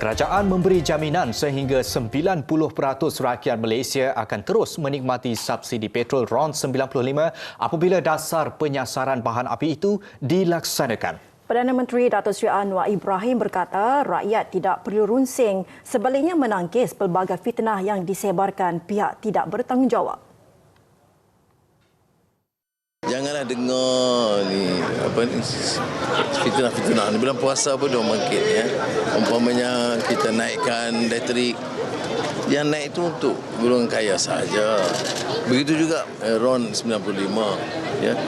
Kerajaan memberi jaminan sehingga 90% rakyat Malaysia akan terus menikmati subsidi petrol RON 95 apabila dasar penyasaran bahan api itu dilaksanakan. Perdana Menteri Datuk Seri Anwar Ibrahim berkata rakyat tidak perlu runsing sebaliknya menangkis pelbagai fitnah yang disebarkan pihak tidak bertanggungjawab. Janganlah dengar ni apa ni fitnah-fitnah ni bulan puasa pun dia bangkit ya. Umpamanya kita naikkan elektrik yang naik itu untuk golongan kaya saja. Begitu juga eh, RON 95 ya.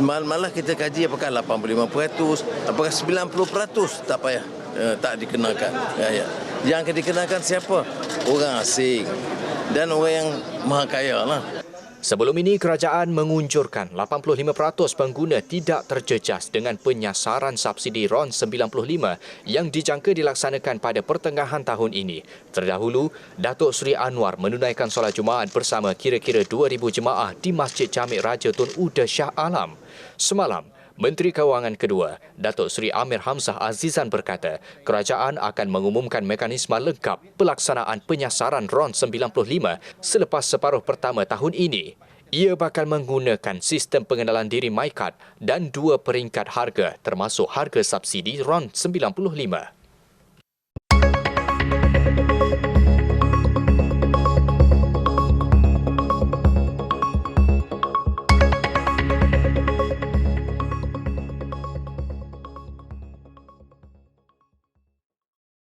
Mal malah kita kaji apakah 85%, apakah 90% tak payah eh, tak dikenakan. Ya ya. Yang akan dikenakan siapa? Orang asing dan orang yang maha kaya lah. Sebelum ini, kerajaan mengunjurkan 85% pengguna tidak terjejas dengan penyasaran subsidi RON 95 yang dijangka dilaksanakan pada pertengahan tahun ini. Terdahulu, Datuk Seri Anwar menunaikan solat Jumaat bersama kira-kira 2,000 jemaah di Masjid Jamik Raja Tun Uda Shah Alam. Semalam, Menteri Kewangan kedua, Datuk Seri Amir Hamzah Azizan berkata, kerajaan akan mengumumkan mekanisme lengkap pelaksanaan penyasaran RON 95 selepas separuh pertama tahun ini. Ia bakal menggunakan sistem pengenalan diri MyCard dan dua peringkat harga termasuk harga subsidi RON 95.